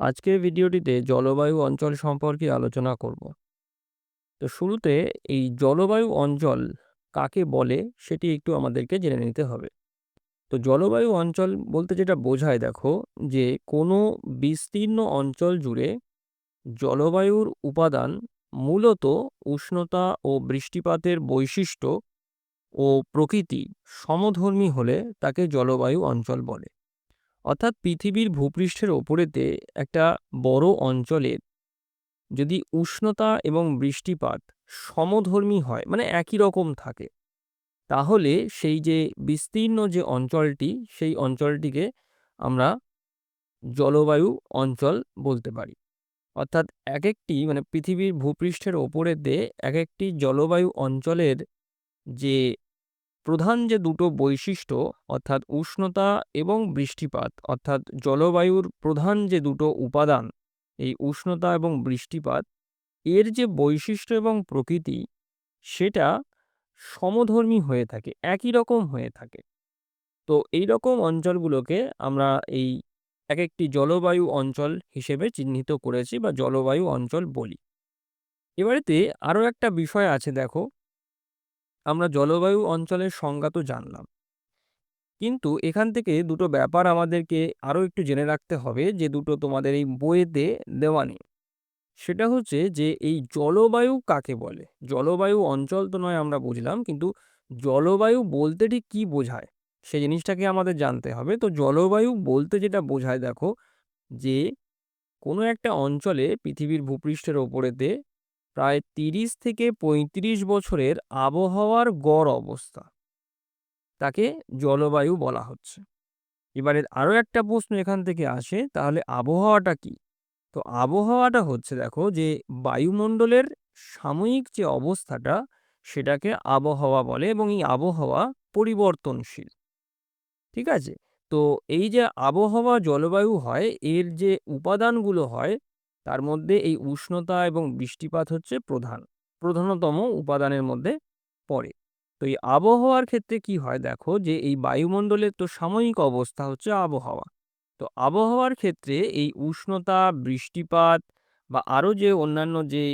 আজকের ভিডিওটিতে জলবায়ু অঞ্চল সম্পর্কে আলোচনা করব। তো শুরুতে এই জলবায়ু অঞ্চল কাকে বলে সেটি একটু আমাদেরকে জেনে নিতে হবে। তো জলবায়ু অঞ্চল বলতে যেটা বোঝায় দেখো যে কোনো বিস্তীর্ণ অঞ্চল জুড়ে জলবায়ুর উপাদান মূলত উষ্ণতা ও বৃষ্টিপাতের বৈশিষ্ট্য ও প্রকৃতি সমধর্মী হলে তাকে জলবায়ু অঞ্চল বলে। অর্থাৎ পৃথিবীর ভূপৃষ্ঠের ওপরেতে একটা বড় অঞ্চলের যদি উষ্ণতা এবং বৃষ্টিপাত সমধর্মী হয় মানে একই রকম থাকে, তাহলে সেই যে বিস্তীর্ণ যে অঞ্চলটি, সেই অঞ্চলটিকে আমরা জলবায়ু অঞ্চল বলতে পারি। অর্থাৎ এক একটি মানে পৃথিবীর ভূপৃষ্ঠের ওপরেতে এক একটি জলবায়ু অঞ্চলের যে প্রধান যে দুটো বৈশিষ্ট্য, অর্থাৎ উষ্ণতা এবং বৃষ্টিপাত, অর্থাৎ জলবায়ুর প্রধান যে দুটো উপাদান, এই উষ্ণতা এবং বৃষ্টিপাত, এর যে বৈশিষ্ট্য এবং প্রকৃতি, সেটা সমধর্মী হয়ে থাকে, একই রকম হয়ে থাকে। তো এই রকম অঞ্চলগুলোকে আমরা এই এক একটি জলবায়ু অঞ্চল হিসেবে চিহ্নিত করেছি বা জলবায়ু অঞ্চল বলি। এবারেতে আরও একটা বিষয় আছে, দেখো। আমরা জলবায়ু অঞ্চলের সংজ্ঞা তো জানলাম। কিন্তু এখান থেকে দুটো ব্যাপার আমাদেরকে আরও একটু জেনে রাখতে হবে যে দুটো তোমাদের এই বইয়েতে দেওয়া নেই। সেটা হচ্ছে যে এই জলবায়ু কাকে বলে? জলবায়ু অঞ্চল তো নয় আমরা বুঝলাম, কিন্তু জলবায়ু বলতে ঠিক কী বোঝায়? সেই জিনিসটাকে আমাদের জানতে হবে। তো জলবায়ু বলতে যেটা বোঝায় দেখো যে কোনো একটা অঞ্চলে পৃথিবীর ভূপৃষ্ঠের ওপরেতে প্রায় তিরিশ থেকে পঁয়ত্রিশ বছরের আবহাওয়ার গড় অবস্থা। তাকে জলবায়ু বলা হচ্ছে। এবারে আরও একটা প্রশ্ন এখান থেকে আসে, তাহলে আবহাওয়াটা কি? তো আবহাওয়াটা হচ্ছে দেখো যে বায়ুমণ্ডলের সাময়িক যে অবস্থাটা, সেটাকে আবহাওয়া বলে এবং এই আবহাওয়া পরিবর্তনশীল। ঠিক আছে? তো এই যে আবহাওয়া জলবায়ু হয়, এর যে উপাদানগুলো হয় তার মধ্যে এই উষ্ণতা এবং বৃষ্টিপাত হচ্ছে প্রধান, প্রধানতম উপাদানের মধ্যে পড়ে। তো এই আবহাওয়ার ক্ষেত্রে কি হয় দেখো যে এই বায়ুমণ্ডলের তো সাময়িক অবস্থা হচ্ছে আবহাওয়া। তো আবহাওয়ার ক্ষেত্রে এই উষ্ণতা, বৃষ্টিপাত বা আরও যে অন্যান্য যে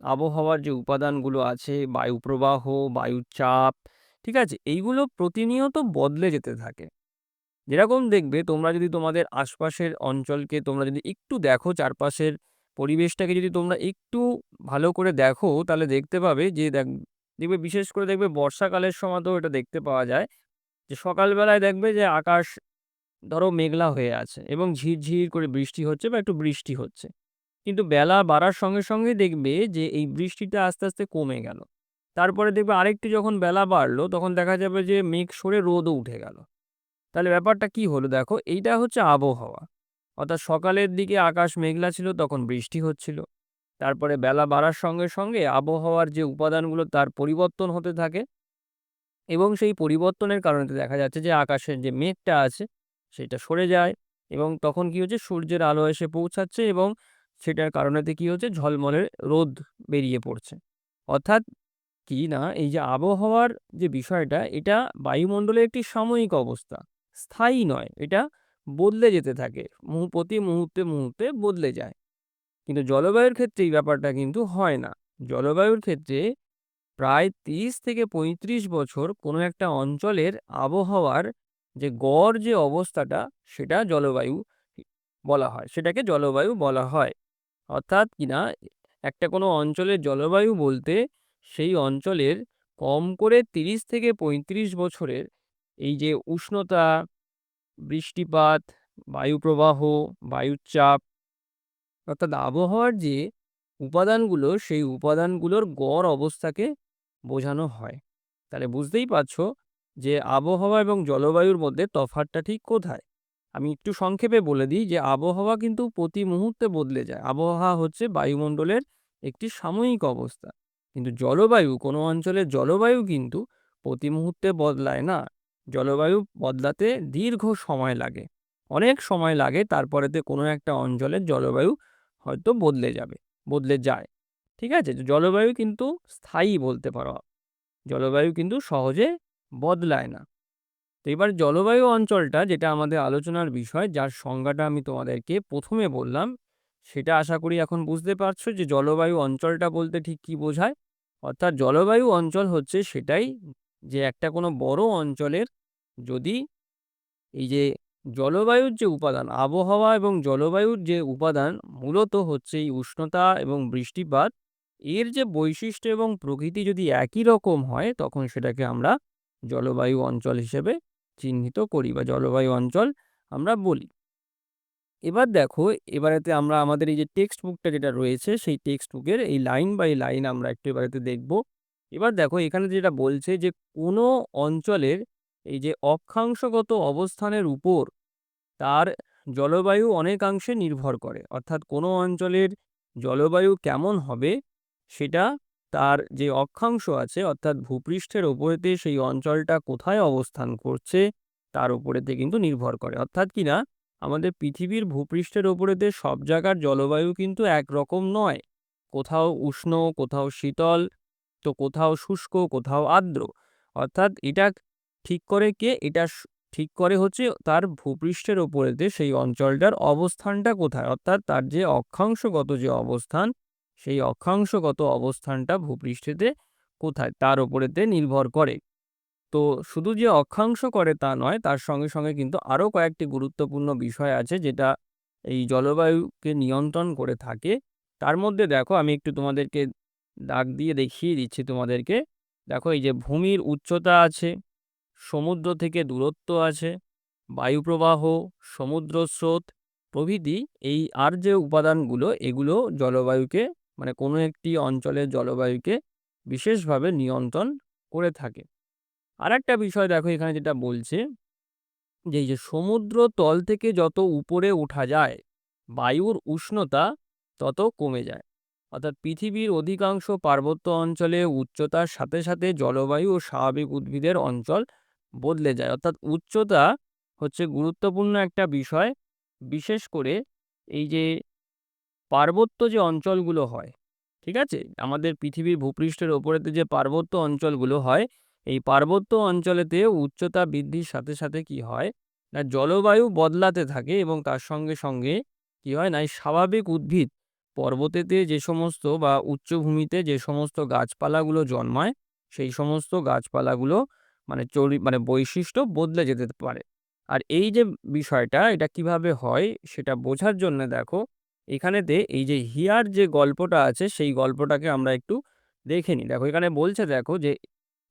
আবহাওয়ার যে উপাদানগুলো আছে, বায়ুপ্রবাহ বায়ুর চাপ ঠিক আছে, এইগুলো প্রতিনিয়ত বদলে যেতে থাকে। যেরকম দেখবে তোমরা যদি তোমাদের আশপাশের অঞ্চলকে তোমরা যদি একটু দেখো চারপাশের পরিবেশটাকে যদি তোমরা একটু ভালো করে দেখো, তাহলে দেখতে পাবে যে দেখ, দেখবে বিশেষ করে দেখবে বর্ষাকালের সময় তো এটা দেখতে পাওয়া যায় যে সকালবেলায় দেখবে যে আকাশ ধরো মেঘলা হয়ে আছে এবং ঝিরঝির করে বৃষ্টি হচ্ছে বা একটু বৃষ্টি হচ্ছে। কিন্তু বেলা বাড়ার সঙ্গে সঙ্গে দেখবে যে এই বৃষ্টিটা আস্তে আস্তে কমে গেল। তারপরে দেখবে আরেকটু যখন বেলা বাড়লো, তখন দেখা যাবে যে মেঘ সরে রোদও উঠে গেল। তাহলে ব্যাপারটা কি হলো দেখো, এইটা হচ্ছে আবহাওয়া। অর্থাৎ সকালের দিকে আকাশ মেঘলা ছিল, তখন বৃষ্টি হচ্ছিল। তারপরে বেলা বাড়ার সঙ্গে সঙ্গে আবহাওয়ার যে উপাদানগুলো, তার পরিবর্তন হতে থাকে। এবং সেই পরিবর্তনের কারণে দেখা যাচ্ছে যে, আকাশের যে মেঘটা আছে, সেটা সরে যায় এবং তখন কি হচ্ছে, সূর্যের আলো এসে পৌঁছাচ্ছে এবং সেটার কারণেতে কি হচ্ছে, ঝলমলের রোদ বেরিয়ে পড়ছে। অর্থাৎ কি না, এই যে আবহাওয়ার যে বিষয়টা, এটা বায়ুমণ্ডলের একটি সাময়িক অবস্থা। স্থায়ী নয়, এটা বদলে যেতে থাকে। প্রতি মুহূর্তে মুহূর্তে বদলে যায়। কিন্তু জলবায়ুর ক্ষেত্রে এই ব্যাপারটা কিন্তু হয় না। জলবায়ুর ক্ষেত্রে প্রায় তিরিশ থেকে পঁয়ত্রিশ বছর কোনো একটা অঞ্চলের আবহাওয়ার যে গড় যে অবস্থাটা, সেটা জলবায়ু বলা হয়। সেটাকে জলবায়ু বলা হয়। অর্থাৎ কিনা একটা কোনো অঞ্চলের জলবায়ু বলতে সেই অঞ্চলের কম করে তিরিশ থেকে পঁয়ত্রিশ বছরের এই যে উষ্ণতা বৃষ্টিপাত, বায়ুপ্রবাহ বায়ুর চাপ অর্থাৎ আবহাওয়ার যে উপাদানগুলো, সেই উপাদানগুলোর গড় অবস্থাকে বোঝানো হয়। তাহলে বুঝতেই পারছ যে আবহাওয়া এবং জলবায়ুর মধ্যে তফাৎটা ঠিক কোথায়? আমি একটু সংক্ষেপে বলে দিই যে আবহাওয়া কিন্তু প্রতি মুহূর্তে বদলে যায়। আবহাওয়া হচ্ছে বায়ুমণ্ডলের একটি সাময়িক অবস্থা। কিন্তু জলবায়ু, কোনো অঞ্চলের জলবায়ু কিন্তু প্রতি মুহূর্তে বদলায় না। জলবায়ু বদলাতে দীর্ঘ সময় লাগে। অনেক সময় লাগে তারপরেতে কোনো একটা অঞ্চলের জলবায়ু হয়তো বদলে যাবে, বদলে যায়। ঠিক আছে? জলবায়ু কিন্তু স্থায়ী বলতে পারো। জলবায়ু কিন্তু সহজে বদলায় না। তো এবার জলবায়ু অঞ্চলটা যেটা আমাদের আলোচনার বিষয়, যার সংজ্ঞাটা আমি তোমাদেরকে প্রথমে বললাম, সেটা আশা করি এখন বুঝতে পারছ যে জলবায়ু অঞ্চলটা বলতে ঠিক কী বোঝায়? অর্থাৎ জলবায়ু অঞ্চল হচ্ছে সেটাই যে একটা কোনো বড় অঞ্চলের যদি এই যে জলবায়ুর যে উপাদান, আবহাওয়া এবং জলবায়ুর যে উপাদান মূলত হচ্ছে এই উষ্ণতা এবং বৃষ্টিপাত, এর যে বৈশিষ্ট্য এবং প্রকৃতি যদি একই রকম হয়, তখন সেটাকে আমরা জলবায়ু অঞ্চল হিসেবে চিহ্নিত করি বা জলবায়ু অঞ্চল আমরা বলি। এবার দেখো, এবারেতে আমরা আমাদের এই যে টেক্সট বুকটা যেটা রয়েছে, সেই টেক্সট বুকের এই লাইন বাই লাইন আমরা একটু এবারেতে দেখব। এবার দেখো এখানে যেটা বলছে যে, কোনো অঞ্চলের এই যে অক্ষাংশগত অবস্থানের উপর তার জলবায়ু অনেকাংশে নির্ভর করে। অর্থাৎ কোনো অঞ্চলের জলবায়ু কেমন হবে সেটা তার যে অক্ষাংশ আছে, অর্থাৎ ভূপৃষ্ঠের ওপরেতে সেই অঞ্চলটা কোথায় অবস্থান করছে তার উপরেতে কিন্তু নির্ভর করে। অর্থাৎ কি না, আমাদের পৃথিবীর ভূপৃষ্ঠের ওপরেতে সব জায়গার জলবায়ু কিন্তু একরকম নয়। কোথাও উষ্ণ, কোথাও শীতল তো কোথাও শুষ্ক, কোথাও আর্দ্র। অর্থাৎ এটা ঠিক করে কে? এটা ঠিক করে হচ্ছে তার ভূপৃষ্ঠের ওপরেতে সেই অঞ্চলটার অবস্থানটা কোথায়? অর্থাৎ তার যে অক্ষাংশগত যে অবস্থান, সেই অক্ষাংশগত অবস্থানটা ভূপৃষ্ঠেতে কোথায়? তার ওপরেতে নির্ভর করে। তো শুধু যে অক্ষাংশ করে তা নয়, তার সঙ্গে সঙ্গে কিন্তু আরও কয়েকটি গুরুত্বপূর্ণ বিষয় আছে যেটা এই জলবায়ুকে নিয়ন্ত্রণ করে থাকে। তার মধ্যে দেখো, আমি একটু তোমাদেরকে দাগ দিয়ে দেখিয়ে দিচ্ছি তোমাদেরকে। দেখো এই যে ভূমির উচ্চতা আছে, সমুদ্র থেকে দূরত্ব আছে, বায়ুপ্রবাহ, সমুদ্র স্রোত, প্রভৃতি এই আর যে উপাদানগুলো এগুলো জলবায়ুকে মানে কোনো একটি অঞ্চলের জলবায়ুকে বিশেষভাবে নিয়ন্ত্রণ করে থাকে। আর একটা বিষয় দেখো এখানে যেটা বলছে, যে এই যে সমুদ্র তল থেকে যত উপরে ওঠা যায়, বায়ুর উষ্ণতা তত কমে যায়। অর্থাৎ পৃথিবীর অধিকাংশ পার্বত্য অঞ্চলে উচ্চতার সাথে সাথে জলবায়ু ও স্বাভাবিক উদ্ভিদের অঞ্চল বদলে যায়। অর্থাৎ উচ্চতা হচ্ছে গুরুত্বপূর্ণ একটা বিষয়। বিশেষ করে এই যে পার্বত্য যে অঞ্চলগুলো হয়, ঠিক আছে? আমাদের পৃথিবীর ভূপৃষ্ঠের ওপরেতে যে পার্বত্য অঞ্চলগুলো হয়, এই পার্বত্য অঞ্চলেতে উচ্চতা বৃদ্ধির সাথে সাথে কি হয়? না, জলবায়ু বদলাতে থাকে এবং তার সঙ্গে সঙ্গে কি হয়? না স্বাভাবিক উদ্ভিদ পর্বতেতে যে সমস্ত বা উচ্চভূমিতে যে সমস্ত গাছপালাগুলো জন্মায়, সেই সমস্ত গাছপালাগুলো মানে চরি মানে বৈশিষ্ট্য বদলে যেতে পারে। আর এই যে বিষয়টা, এটা কীভাবে হয় সেটা বোঝার জন্য দেখো, এখানেতে এই যে হিয়ার যে গল্পটা আছে, সেই গল্পটাকে আমরা একটু দেখে নিই। দেখো, এখানে বলছে দেখো যে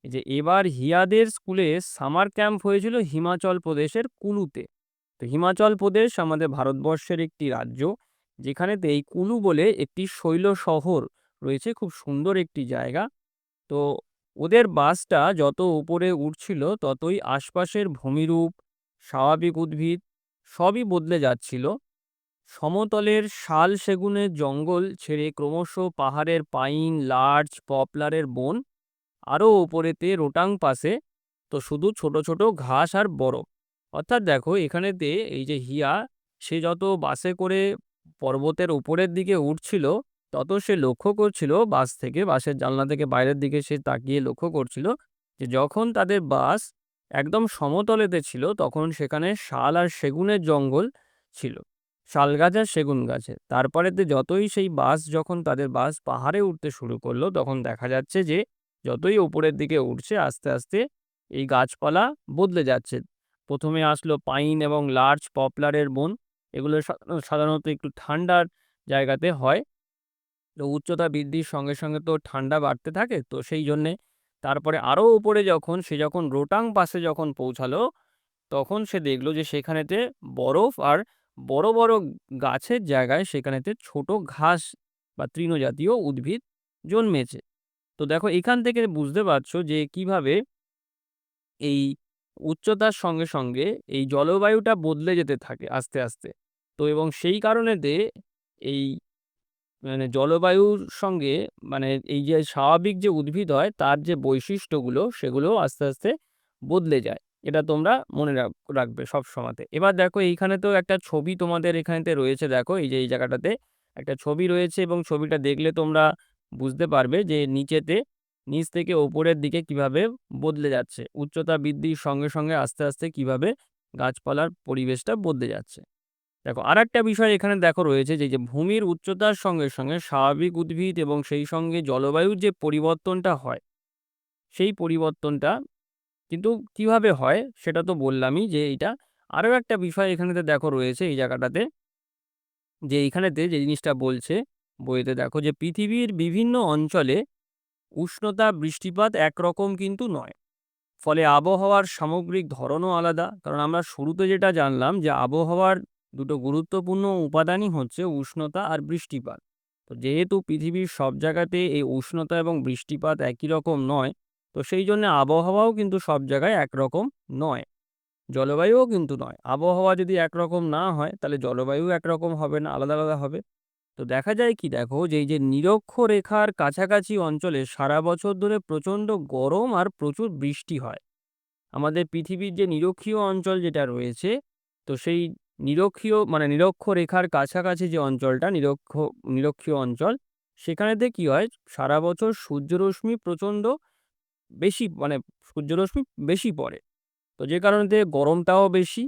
যে এবার হিয়াদের স্কুলে সামার ক্যাম্প হয়েছিল হিমাচল প্রদেশের কুলুতে তো হিমাচল প্রদেশ আমাদের ভারতবর্ষের একটি রাজ্য। যেখানেতে এই কুলু বলে একটি শৈল শহর রয়েছে, খুব সুন্দর একটি জায়গা। তো ওদের বাসটা যত উপরে উঠছিল ততই আশপাশের ভূমিরূপ, স্বাভাবিক উদ্ভিদ সবই বদলে যাচ্ছিল। সমতলের শাল সেগুনের জঙ্গল ছেড়ে ক্রমশ পাহাড়ের পাইন লার্চ পপলারের বন আরও ওপরেতে রোটাং পাশে। তো শুধু ছোট ছোট ঘাস আর বরফ। অর্থাৎ দেখো এখানেতে এই যে হিয়া, সে যত বাসে করে পর্বতের উপরের দিকে উঠছিল, তত সে লক্ষ্য করছিল বাস থেকে, বাসের জানলা থেকে বাইরের দিকে সে তাকিয়ে লক্ষ্য করছিল যে যখন তাদের বাস একদম সমতলেতে ছিল, তখন সেখানে শাল আর সেগুনের জঙ্গল ছিল, শাল গাছ আর সেগুন গাছে। তারপরেতে যতই সেই বাস যখন তাদের বাস পাহাড়ে উঠতে শুরু করল, তখন দেখা যাচ্ছে যে যতই উপরের দিকে উঠছে, আস্তে আস্তে এই গাছপালা বদলে যাচ্ছে। প্রথমে আসলো পাইন এবং লার্জ পপলারের বন এগুলো সাধারণত একটু ঠান্ডার জায়গাতে হয়। তো উচ্চতা বৃদ্ধির সঙ্গে সঙ্গে তো ঠান্ডা বাড়তে থাকে। তো সেই জন্যে তারপরে আরও উপরে যখন, সে যখন রোটাং পাশে যখন পৌঁছালো, তখন সে দেখল যে সেখানেতে বরফ আর বড় বড় গাছের জায়গায় সেখানেতে ছোট ঘাস বা তৃণজাতীয় উদ্ভিদ জন্মেছে। তো দেখো এখান থেকে বুঝতে পারছ যে কীভাবে এই উচ্চতার সঙ্গে সঙ্গে এই জলবায়ুটা বদলে যেতে থাকে আস্তে আস্তে। তো এবং সেই কারণেতে এই মানে জলবায়ুর সঙ্গে মানে এই যে স্বাভাবিক যে উদ্ভিদ হয়, তার যে বৈশিষ্ট্যগুলো সেগুলো আস্তে আস্তে বদলে যায়। এটা তোমরা মনে রাখবে সব সময়তে। এবার দেখো এইখানে তো একটা ছবি তোমাদের এখানেতে রয়েছে। দেখো এই যে, এই জায়গাটাতে একটা ছবি রয়েছে এবং ছবিটা দেখলে তোমরা বুঝতে পারবে যে নিচেতে নিচ থেকে ওপরের দিকে কীভাবে বদলে যাচ্ছে উচ্চতা বৃদ্ধির সঙ্গে সঙ্গে আস্তে আস্তে কীভাবে গাছপালার পরিবেশটা বদলে যাচ্ছে দেখো আর একটা বিষয় এখানে দেখো রয়েছে যে, যে ভূমির উচ্চতার সঙ্গে, সঙ্গে স্বাভাবিক উদ্ভিদ এবং সেই সঙ্গে জলবায়ুর যে পরিবর্তনটা হয়, সেই পরিবর্তনটা কিন্তু কীভাবে হয় সেটা তো বললামই যে এইটা। আরও একটা বিষয় এখানেতে দেখো রয়েছে এই জায়গাটাতে যে এইখানেতে যে জিনিসটা বলছে বইতে দেখো যে পৃথিবীর বিভিন্ন অঞ্চলে উষ্ণতা, বৃষ্টিপাত একরকম কিন্তু নয়। ফলে আবহাওয়ার সামগ্রিক ধরনও আলাদা। কারণ আমরা শুরুতে যেটা জানলাম যে আবহাওয়ার দুটো গুরুত্বপূর্ণ উপাদানই হচ্ছে উষ্ণতা আর বৃষ্টিপাত। তো যেহেতু পৃথিবীর সব জায়গাতে এই উষ্ণতা এবং বৃষ্টিপাত একই রকম নয়, তো সেই জন্য আবহাওয়াও কিন্তু সব জায়গায় একরকম নয়। জলবায়ুও কিন্তু নয়। আবহাওয়া যদি একরকম না হয় তাহলে জলবায়ুও একরকম হবে না, আলাদা, আলাদা হবে। তো দেখা যায় কি দেখো যে এই যে নিরক্ষরেখার কাছাকাছি অঞ্চলে সারা বছর ধরে প্রচণ্ড গরম আর প্রচুর বৃষ্টি হয়। আমাদের পৃথিবীর যে নিরক্ষীয় অঞ্চল যেটা রয়েছে, তো সেই নিরক্ষীয় মানে নিরক্ষরেখার কাছাকাছি যে অঞ্চলটা নিরক্ষ নিরক্ষীয় অঞ্চল, সেখানেতে কি হয় সারা বছর সূর্যরশ্মি প্রচণ্ড বেশি মানে সূর্যরশ্মি বেশি পড়ে। তো যে কারণেতে গরমটাও বেশি।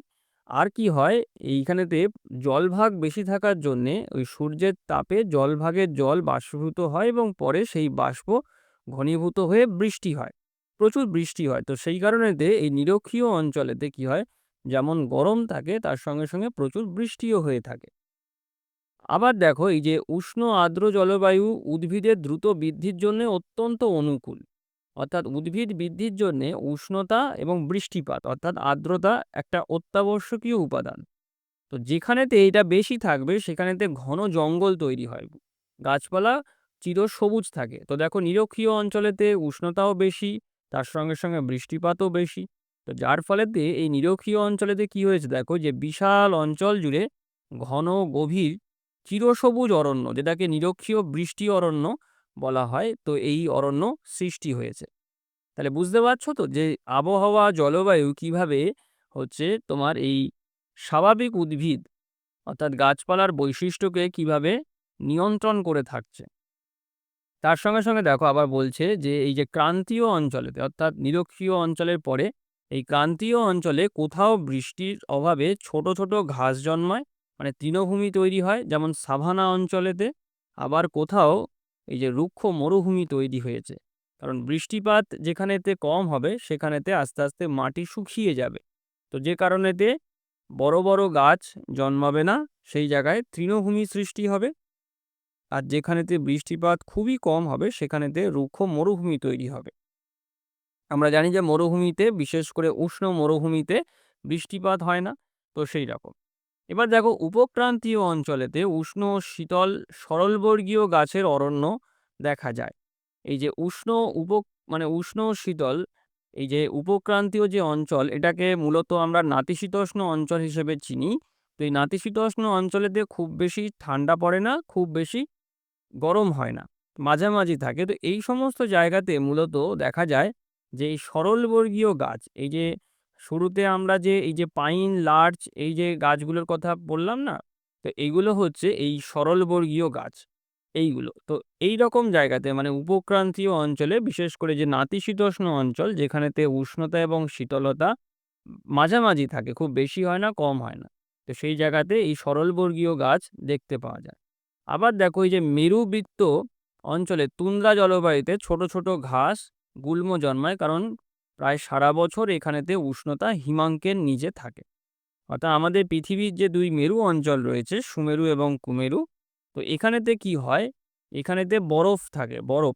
আর কি হয় এইখানেতে জলভাগ বেশি থাকার জন্যে ওই সূর্যের তাপে জলভাগের জল বাষ্পীভূত হয় এবং পরে সেই বাষ্প ঘনীভূত হয়ে বৃষ্টি হয়। প্রচুর বৃষ্টি হয়। তো সেই কারণেতে এই নিরক্ষীয় অঞ্চলেতে কি হয় যেমন গরম থাকে তার সঙ্গে, সঙ্গে প্রচুর বৃষ্টিও হয়ে থাকে। আবার দেখো এই যে উষ্ণ আর্দ্র জলবায়ু উদ্ভিদের দ্রুত বৃদ্ধির জন্যে অত্যন্ত অনুকূল। অর্থাৎ উদ্ভিদ বৃদ্ধির জন্যে উষ্ণতা এবং বৃষ্টিপাত অর্থাৎ আর্দ্রতা একটা অত্যাবশ্যকীয় উপাদান। তো যেখানেতে এইটা বেশি থাকবে সেখানেতে ঘন জঙ্গল তৈরি হয়। গাছপালা চিরসবুজ থাকে। তো দেখো নিরক্ষীয় অঞ্চলেতে উষ্ণতাও বেশি, তার সঙ্গে, সঙ্গে বৃষ্টিপাতও বেশি। তো যার ফলেতে এই নিরক্ষীয় অঞ্চলেতে কি হয়েছে দেখো যে বিশাল অঞ্চল জুড়ে ঘন গভীর চিরসবুজ অরণ্য যেটাকে নিরক্ষীয় বৃষ্টি অরণ্য বলা হয়। তো এই অরণ্য সৃষ্টি হয়েছে। তাহলে বুঝতে পারছ তো যে আবহাওয়া, জলবায়ু কীভাবে হচ্ছে তোমার এই স্বাভাবিক উদ্ভিদ অর্থাৎ গাছপালার বৈশিষ্ট্যকে কীভাবে নিয়ন্ত্রণ করে থাকছে। তার সঙ্গে, সঙ্গে দেখো আবার বলছে যে এই যে ক্রান্তীয় অঞ্চলেতে অর্থাৎ নিরক্ষীয় অঞ্চলের পরে এই ক্রান্তীয় অঞ্চলে কোথাও বৃষ্টির অভাবে ছোট, ছোট ঘাস জন্মায় মানে তৃণভূমি তৈরি হয় যেমন সাভানা অঞ্চলেতে। আবার কোথাও এই যে রুক্ষ মরুভূমি তৈরি হয়েছে। কারণ বৃষ্টিপাত যেখানেতে কম হবে সেখানেতে আস্তে, আস্তে মাটি শুকিয়ে যাবে। তো যে কারণেতে বড়, বড় গাছ জন্মাবে না সেই জায়গায় তৃণভূমি সৃষ্টি হবে। আর যেখানেতে বৃষ্টিপাত খুবই কম হবে সেখানেতে রুক্ষ মরুভূমি তৈরি হবে। আমরা জানি যে মরুভূমিতে বিশেষ করে উষ্ণ মরুভূমিতে বৃষ্টিপাত হয় না। তো সেই রকম। এবার দেখো উপক্রান্তীয় অঞ্চলেতে উষ্ণ শীতল সরলবর্গীয় গাছের অরণ্য দেখা যায়। এই যে উষ্ণ উপ মানে উষ্ণ শীতল এই যে উপক্রান্তীয় যে অঞ্চল এটাকে মূলত আমরা নাতিশীতোষ্ণ অঞ্চল হিসেবে চিনি। তো এই নাতিশীতোষ্ণ অঞ্চলেতে খুব বেশি ঠান্ডা পড়ে না, খুব বেশি গরম হয় না। মাঝামাঝি থাকে। তো এই সমস্ত জায়গাতে মূলত দেখা যায় যে এই সরলবর্গীয় গাছ এই যে শুরুতে আমরা যে এই যে পাইন, লার্চ এই যে গাছগুলোর কথা বললাম না? তো এইগুলো হচ্ছে এই সরলবর্গীয় গাছ এইগুলো। তো এইরকম জায়গাতে মানে উপক্রান্তীয় অঞ্চলে বিশেষ করে যে নাতিশীতোষ্ণ অঞ্চল যেখানেতে উষ্ণতা এবং শীতলতা মাঝামাঝি থাকে। খুব বেশি হয় না, কম হয় না। তো সেই জায়গাতে এই সরলবর্গীয় গাছ দেখতে পাওয়া যায়। আবার দেখো এই যে মেরুবৃত্ত অঞ্চলে তুন্দ্রা জলবায়ুতে ছোট, ছোট ঘাস, গুল্ম জন্মায় কারণ প্রায় সারা বছর এখানেতে উষ্ণতা হিমাঙ্কের নিচে থাকে। অর্থাৎ আমাদের পৃথিবীর যে দুই মেরু অঞ্চল রয়েছে সুমেরু এবং কুমেরু। তো এখানেতে কি হয়? এখানেতে বরফ থাকে, বরফ।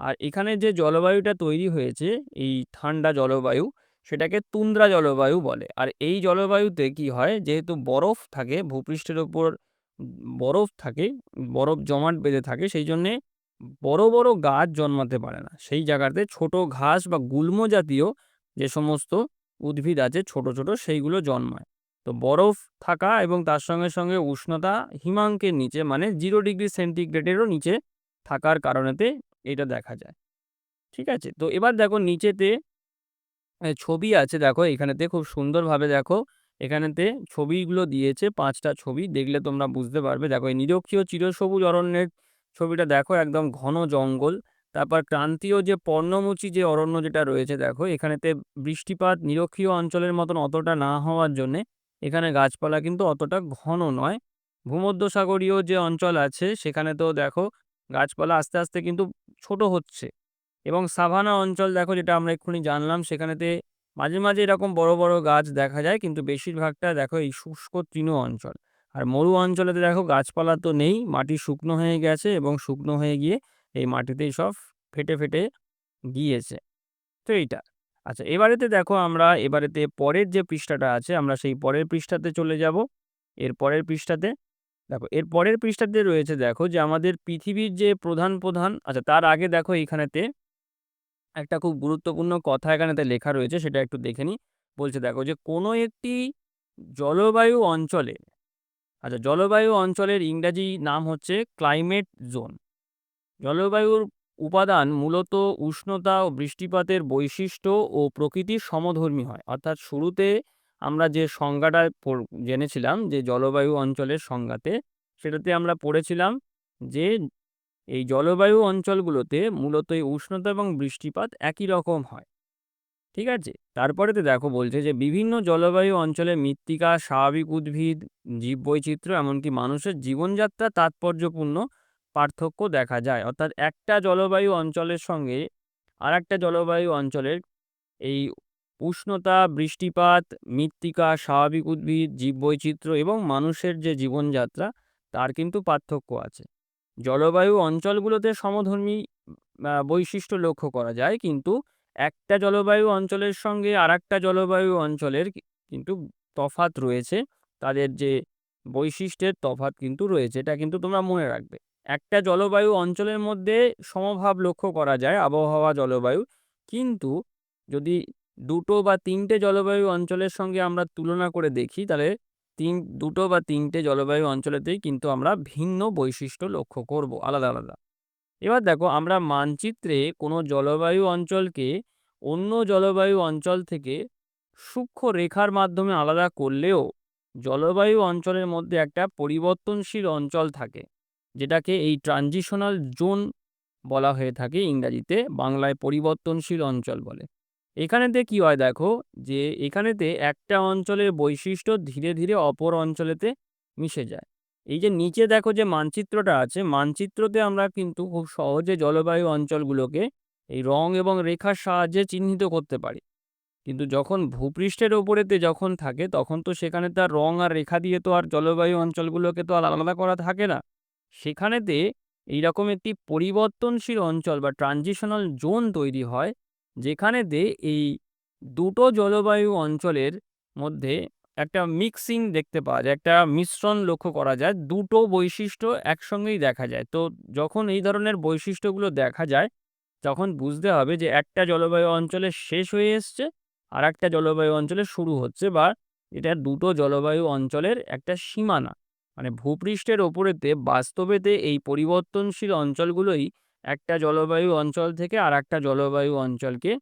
আর এখানে যে জলবায়ুটা তৈরি হয়েছে এই ঠান্ডা জলবায়ু সেটাকে তুন্দ্রা জলবায়ু বলে। আর এই জলবায়ুতে কি হয় যেহেতু বরফ থাকে ভূপৃষ্ঠের ওপর বরফ থাকে, বরফ জমাট বেঁধে থাকে সেই জন্যে বড়, বড় গাছ জন্মাতে পারে না। সেই জায়গাতে ছোট ঘাস বা গুল্ম জাতীয় যে সমস্ত উদ্ভিদ আছে ছোট, ছোট সেইগুলো জন্মায়। তো বরফ থাকা এবং তার সঙ্গে, সঙ্গে উষ্ণতা হিমাঙ্কের নিচে মানে জিরো ডিগ্রি সেন্টিগ্রেডেরও নিচে থাকার কারণেতে এটা দেখা যায়। ঠিক আছে? তো এবার দেখো নিচেতে ছবি আছে দেখো এখানেতে খুব সুন্দরভাবে দেখো এখানেতে ছবিগুলো দিয়েছে পাঁচটা ছবি দেখলে তোমরা বুঝতে পারবে। দেখো এই নিরক্ষীয় চিরসবুজ অরণ্যের ছবিটা দেখো, একদম ঘন জঙ্গল। তারপর ক্রান্তীয় যে পর্ণমোচী যে অরণ্য যেটা রয়েছে দেখো, এখানেতে বৃষ্টিপাত নিরক্ষীয় অঞ্চলের মতন অতটা না হওয়ার জন্যে এখানে গাছপালা কিন্তু অতটা ঘন নয়। ভূমধ্যসাগরীয় যে অঞ্চল আছে সেখানে তো দেখো গাছপালা আস্তে আস্তে কিন্তু ছোট হচ্ছে। এবং সাভানা অঞ্চল দেখো, যেটা আমরা এক্ষুনি জানলাম, সেখানেতে মাঝে মাঝে এরকম বড় বড় গাছ দেখা যায়, কিন্তু বেশিরভাগটা দেখো এই শুষ্ক তৃণ অঞ্চল। আর মরু অঞ্চলেতে দেখো গাছপালা তো নেই, মাটি শুকনো হয়ে গেছে এবং শুকনো হয়ে গিয়ে এই মাটিতেই সব ফেটে ফেটে গিয়েছে। তো এইটা। আচ্ছা এবারেতে দেখো আমরা, এবারেতে পরের যে পৃষ্ঠাটা আছে, আমরা সেই পরের পৃষ্ঠাতে চলে যাব। এর পরের পৃষ্ঠাতে দেখো, এর পরের পৃষ্ঠাতে রয়েছে দেখো যে আমাদের পৃথিবীর যে প্রধান প্রধান আচ্ছা তার আগে দেখো এইখানেতে একটা খুব গুরুত্বপূর্ণ কথা এখানেতে লেখা রয়েছে, সেটা একটু দেখে নিই। বলছে দেখো যে কোনো একটি জলবায়ু অঞ্চলে আচ্ছা জলবায়ু অঞ্চলের ইংরাজি নাম হচ্ছে ক্লাইমেট জোন। জলবায়ুর উপাদান মূলত উষ্ণতা ও বৃষ্টিপাতের বৈশিষ্ট্য ও প্রকৃতির সমধর্মী হয়। অর্থাৎ শুরুতে আমরা যে সংজ্ঞাটা জেনেছিলাম যে জলবায়ু অঞ্চলের সংজ্ঞাতে, সেটাতে আমরা পড়েছিলাম যে এই জলবায়ু অঞ্চলগুলোতে মূলত উষ্ণতা এবং বৃষ্টিপাত একই রকম হয়। ঠিক আছে? তারপরেতে দেখো বলছে যে, বিভিন্ন জলবায়ু অঞ্চলে মৃত্তিকা, স্বাভাবিক উদ্ভিদ, জীববৈচিত্র্য এমনকি মানুষের জীবনযাত্রা তাৎপর্যপূর্ণ পার্থক্য দেখা যায়। অর্থাৎ একটা জলবায়ু অঞ্চলের সঙ্গে আর একটা জলবায়ু অঞ্চলের এই উষ্ণতা, বৃষ্টিপাত, মৃত্তিকা, স্বাভাবিক উদ্ভিদ, জীববৈচিত্র্য এবং মানুষের যে জীবনযাত্রা, তার কিন্তু পার্থক্য আছে। জলবায়ু অঞ্চলগুলোতে সমধর্মী বৈশিষ্ট্য লক্ষ্য করা যায়, কিন্তু একটা জলবায়ু অঞ্চলের সঙ্গে আর একটা জলবায়ু অঞ্চলের কিন্তু তফাত রয়েছে। তাদের যে বৈশিষ্ট্যের তফাত কিন্তু রয়েছে, এটা কিন্তু তোমরা মনে রাখবে। একটা জলবায়ু অঞ্চলের মধ্যে সমভাব লক্ষ্য করা যায়, আবহাওয়া জলবায়ু। কিন্তু যদি দুটো বা তিনটে জলবায়ু অঞ্চলের সঙ্গে আমরা তুলনা করে দেখি, তাহলে তিন, দুটো বা তিনটে জলবায়ু অঞ্চলেতেই কিন্তু আমরা ভিন্ন বৈশিষ্ট্য লক্ষ্য করব, আলাদা আলাদা। এবার দেখো, আমরা মানচিত্রে কোনো জলবায়ু অঞ্চলকে অন্য জলবায়ু অঞ্চল থেকে সূক্ষ্ম রেখার মাধ্যমে আলাদা করলেও জলবায়ু অঞ্চলের মধ্যে একটা পরিবর্তনশীল অঞ্চল থাকে, যেটাকে এই ট্রানজিশনাল জোন বলা হয়ে থাকে ইংরাজিতে, বাংলায় পরিবর্তনশীল অঞ্চল বলে। এখানেতে কি হয় দেখো, যে এখানেতে একটা অঞ্চলের বৈশিষ্ট্য ধীরে ধীরে অপর অঞ্চলেতে মিশে যায়। এই যে নিচে দেখো যে মানচিত্রটা আছে, মানচিত্রতে আমরা কিন্তু খুব সহজে জলবায়ু অঞ্চলগুলোকে এই রং এবং রেখার সাহায্যে চিহ্নিত করতে পারি। কিন্তু যখন ভূপৃষ্ঠের ওপরেতে যখন থাকে, তখন তো সেখানে তার রং আর রেখা দিয়ে তো আর জলবায়ু অঞ্চলগুলোকে তো আর আলাদা করা থাকে না। সেখানেতে এইরকম একটি পরিবর্তনশীল অঞ্চল বা ট্রানজিশনাল জোন তৈরি হয়, যেখানেতে এই দুটো জলবায়ু অঞ্চলের মধ্যে একটা মিক্সিং দেখতে পাওয়া যায়, একটা মিশ্রণ লক্ষ্য করা যায়, দুটো বৈশিষ্ট্য একসঙ্গেই দেখা যায়। তো যখন এই ধরনের বৈশিষ্ট্যগুলো দেখা যায় তখন বুঝতে হবে যে একটা জলবায়ু অঞ্চলে শেষ হয়ে এসছে আর একটা জলবায়ু অঞ্চলে শুরু হচ্ছে বা এটা দুটো জলবায়ু অঞ্চলের একটা সীমানা। মানে ভূপৃষ্ঠের ওপরেতে বাস্তবেতে এই পরিবর্তনশীল অঞ্চলগুলোই একটা জলবায়ু অঞ্চল থেকে আর একটা জলবায়ু অঞ্চলকে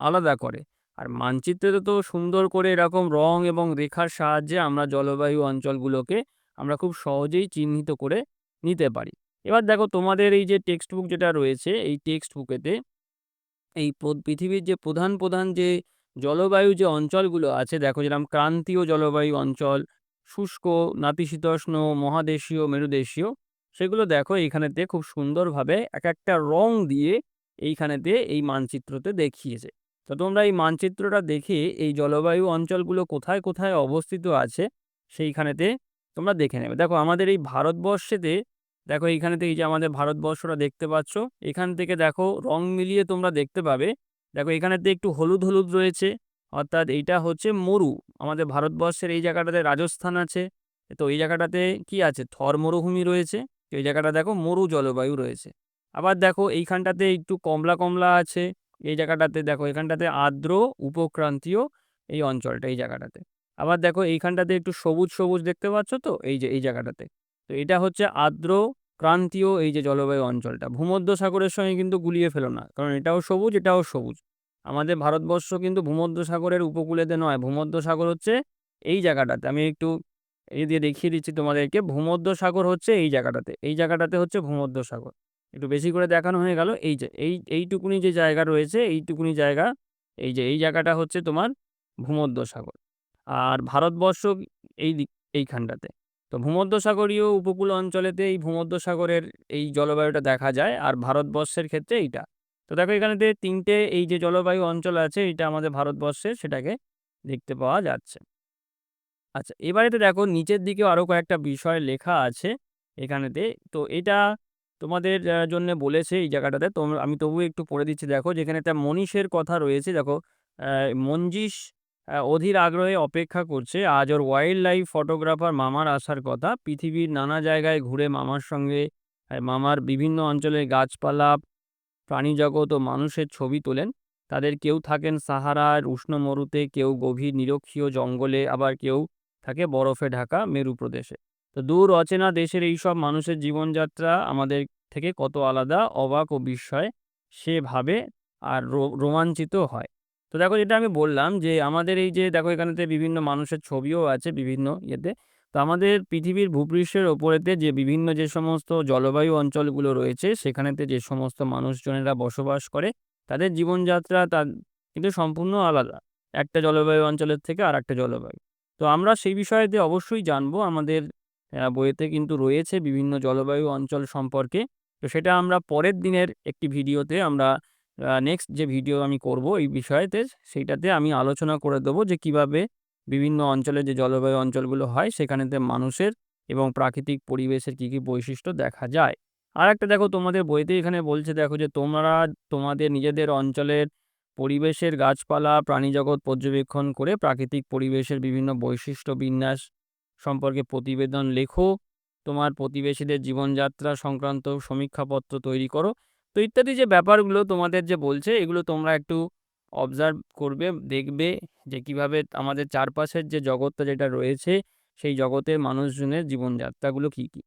আলাদা করে। আর মানচিত্রে তো সুন্দর করে এরকম রং এবং রেখার সাহায্যে আমরা জলবায়ু অঞ্চলগুলোকে আমরা খুব সহজেই চিহ্নিত করে নিতে পারি। এবার দেখো তোমাদের এই যে টেক্সট বুক যেটা রয়েছে, এই টেক্সট বুকেতে এই পৃথিবীর যে প্রধান প্রধান যে জলবায়ু যে অঞ্চলগুলো আছে, দেখো যেরকম ক্রান্তীয় জলবায়ু অঞ্চল, শুষ্ক, নাতিশীতোষ্ণ, মহাদেশীয়, মেরুদেশীয়, সেগুলো দেখো এইখানেতে খুব সুন্দরভাবে এক একটা রং দিয়ে এইখানেতে এই মানচিত্রতে দেখিয়েছে। তো তোমরা এই মানচিত্রটা দেখে এই জলবায়ু অঞ্চলগুলো কোথায় কোথায় অবস্থিত আছে, সেইখানেতে তোমরা দেখে নেবে। দেখো আমাদের এই ভারতবর্ষেতে দেখো এইখানেতে এই যে আমাদের ভারতবর্ষটা দেখতে পাচ্ছ, এখান থেকে দেখো রং মিলিয়ে তোমরা দেখতে পাবে। দেখো এখানেতে একটু হলুদ হলুদ রয়েছে, অর্থাৎ এইটা হচ্ছে মরু। আমাদের ভারতবর্ষের এই জায়গাটাতে রাজস্থান আছে, তো এই জায়গাটাতে কি আছে? থর মরুভূমি রয়েছে, তো এই জায়গাটা দেখো মরু জলবায়ু রয়েছে। আবার দেখো এইখানটাতে একটু কমলা কমলা আছে, এই জায়গাটাতে দেখো এখানটাতে আর্দ্র উপক্রান্তীয় এই অঞ্চলটা এই জায়গাটাতে। আবার দেখো এইখানটাতে একটু সবুজ সবুজ দেখতে পাচ্ছ তো? এই যে এই জায়গাটাতে। তো এটা হচ্ছে আর্দ্র ক্রান্তীয় এই যে জলবায়ু অঞ্চলটা। ভূমধ্য সাগরের সঙ্গে কিন্তু গুলিয়ে ফেলো না, কারণ এটাও সবুজ এটাও সবুজ। আমাদের ভারতবর্ষ কিন্তু ভূমধ্য সাগরের উপকূলেতে নয়, ভূমধ্য সাগর হচ্ছে এই জায়গাটাতে। আমি একটু এই দিয়ে দেখিয়ে দিচ্ছি তোমাদেরকে, ভূমধ্য সাগর হচ্ছে এই জায়গাটাতে এই জায়গাটাতে হচ্ছে ভূমধ্য সাগর। একটু বেশি করে দেখানো হয়ে গেল, এই যে, এই, এইটুকুনি যে জায়গা রয়েছে, এইটুকুনি জায়গা, এই যে, এই জায়গাটা হচ্ছে তোমার ভূমধ্য সাগর। আর ভারতবর্ষ এই এইখানটাতে। তো ভূমধ্যসাগরীয় উপকূল অঞ্চলেতে এই ভূমধ্যসাগরের এই জলবায়ুটা দেখা যায় আর ভারতবর্ষের ক্ষেত্রে এইটা। তো দেখো এখানেতে তিনটে এই যে জলবায়ু অঞ্চল আছে এটা আমাদের ভারতবর্ষের সেটাকে দেখতে পাওয়া যাচ্ছে। আচ্ছা এবারেতে দেখো নিচের দিকেও আরও কয়েকটা বিষয় লেখা আছে এখানেতে। তো এটা তোমাদের জন্য বলেছে এই জায়গাটাতে। তো আমি তবুও একটু পড়ে দিচ্ছি। দেখো যেখানে একটা মনীষের কথা রয়েছে দেখো আহ, অধীর আগ্রহে অপেক্ষা করছে। আজ ওর ওয়াইল্ড লাইফ ফটোগ্রাফার মামার আসার কথা। পৃথিবীর নানা জায়গায় ঘুরে মামার সঙ্গে মামার বিভিন্ন অঞ্চলের গাছপালা প্রাণীজগৎ ও মানুষের ছবি তোলেন। তাদের কেউ থাকেন সাহারার উষ্ণ মরুতে, কেউ গভীর নিরক্ষীয় জঙ্গলে, আবার কেউ থাকে বরফে ঢাকা, মেরু প্রদেশে। তো দূর অচেনা দেশের এইসব মানুষের জীবনযাত্রা আমাদের থেকে কত আলাদা, অবাক ও বিস্ময়। সে ভাবে আর রোমাঞ্চিত হয়। তো দেখো যেটা আমি বললাম যে, আমাদের এই যে দেখো এখানেতে বিভিন্ন মানুষের ছবিও আছে বিভিন্ন ইয়েতে। তো আমাদের পৃথিবীর ভূপৃষ্ঠের ওপরেতে যে বিভিন্ন যে সমস্ত জলবায়ু অঞ্চলগুলো রয়েছে, সেখানেতে যে সমস্ত মানুষজনেরা বসবাস করে, তাদের জীবনযাত্রা তার কিন্তু সম্পূর্ণ আলাদা। একটা জলবায়ু অঞ্চলের থেকে আর একটা জলবায়ু। তো আমরা সেই বিষয়েতে অবশ্যই জানব। আমাদের বইয়েতে কিন্তু রয়েছে বিভিন্ন জলবায়ু অঞ্চল সম্পর্কে। তো সেটা আমরা পরের দিনের একটি ভিডিওতে আমরা নেক্সট যে ভিডিও আমি করব এই বিষয়েতে, সেইটাতে আমি আলোচনা করে দেবো যে কীভাবে বিভিন্ন অঞ্চলে যে জলবায়ু অঞ্চলগুলো হয়, সেখানেতে মানুষের এবং প্রাকৃতিক পরিবেশের কী কী বৈশিষ্ট্য দেখা যায়। আর একটা দেখো, তোমাদের বইতে এখানে বলছে, দেখো যে তোমরা তোমাদের নিজেদের অঞ্চলের পরিবেশের গাছপালা, প্রাণীজগৎ পর্যবেক্ষণ করে প্রাকৃতিক পরিবেশের বিভিন্ন বৈশিষ্ট্য বিন্যাস সম্পর্কে প্রতিবেদন লেখো। তোমার প্রতিবেশীদের জীবনযাত্রা সংক্রান্ত সমীক্ষাপত্র তৈরি করো। তো ইত্যাদি যে ব্যাপারগুলো তোমাদের যে বলছে, এগুলো তোমরা একটু অবজার্ভ করবে, দেখবে যে কীভাবে আমাদের চারপাশের যে জগৎটা যেটা রয়েছে, সেই জগতের মানুষজনের জীবনযাত্রাগুলো কী কী।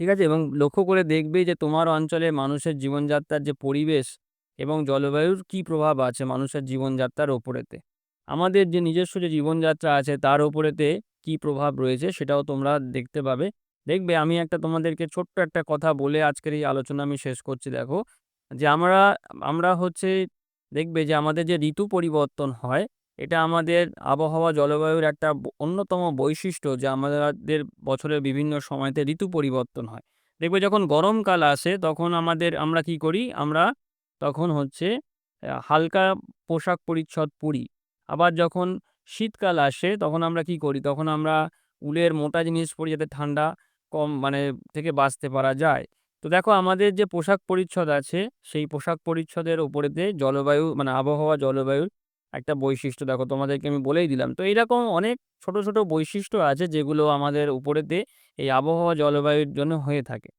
ঠিক আছে? এবং লক্ষ্য করে দেখবে যে তোমার অঞ্চলে মানুষের জীবনযাত্রার যে পরিবেশ এবং জলবায়ুর কী প্রভাব আছে মানুষের জীবনযাত্রার ওপরেতে। আমাদের যে নিজস্ব যে জীবনযাত্রা আছে, তার ওপরেতে কী প্রভাব রয়েছে সেটাও তোমরা দেখতে পাবে। দেখবে আমি একটা তোমাদেরকে ছোট্ট একটা কথা বলে আজকের এই আলোচনা আমি শেষ করছি, দেখো। যে আমরা আমরা হচ্ছে দেখবে যে আমাদের যে ঋতু পরিবর্তন হয়, এটা আমাদের আবহাওয়া, জলবায়ুর একটা অন্যতম বৈশিষ্ট্য যে আমাদের বছরের বিভিন্ন সময়তে ঋতু পরিবর্তন হয়। দেখবে যখন গরমকাল আসে, তখন আমাদের, আমরা কি করি? আমরা তখন হচ্ছে হালকা পোশাক পরিচ্ছদ পরি। আবার যখন শীতকাল আসে, তখন আমরা কি করি? তখন আমরা উলের মোটা জিনিস পরি যাতে ঠান্ডা কম মানে থেকে বাঁচতে পারা যায়। তো দেখো আমাদের যে পোশাক পরিচ্ছদ আছে, সেই পোশাক পরিচ্ছদের উপরেতে জলবায়ু মানে আবহাওয়া জলবায়ুর একটা বৈশিষ্ট্য দেখো তোমাদেরকে আমি বলেই দিলাম। তো এইরকম অনেক ছোট ছোট বৈশিষ্ট্য আছে যেগুলো আমাদের উপরেতে এই আবহাওয়া জলবায়ুর জন্য হয়ে থাকে।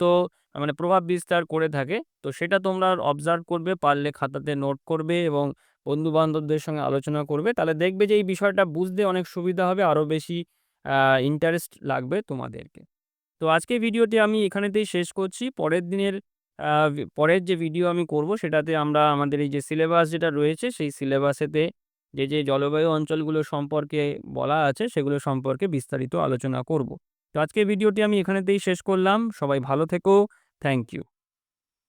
তো মানে প্রভাব বিস্তার করে থাকে। তো সেটা তোমরা অবজার্ভ করবে, পারলে খাতাতে নোট করবে এবং বন্ধু বান্ধবদের সঙ্গে আলোচনা করবে। তাহলে দেখবে যে এই বিষয়টা বুঝতে অনেক সুবিধা হবে আরও বেশি ইন্টারেস্ট লাগবে তোমাদেরকে। তো আজকে ভিডিওটি আমি এখানেতেই শেষ করছি। পরের দিনের পরের যে ভিডিও আমি করব সেটাতে আমরা আমাদের এই যে সিলেবাস যেটা রয়েছে, সেই সিলেবাসেতে যে যে জলবায়ু অঞ্চলগুলো সম্পর্কে বলা আছে, সেগুলো সম্পর্কে বিস্তারিত আলোচনা করব। তো আজকে ভিডিওটি আমি এখানেতেই শেষ করলাম। সবাই ভালো থেকো। Thank you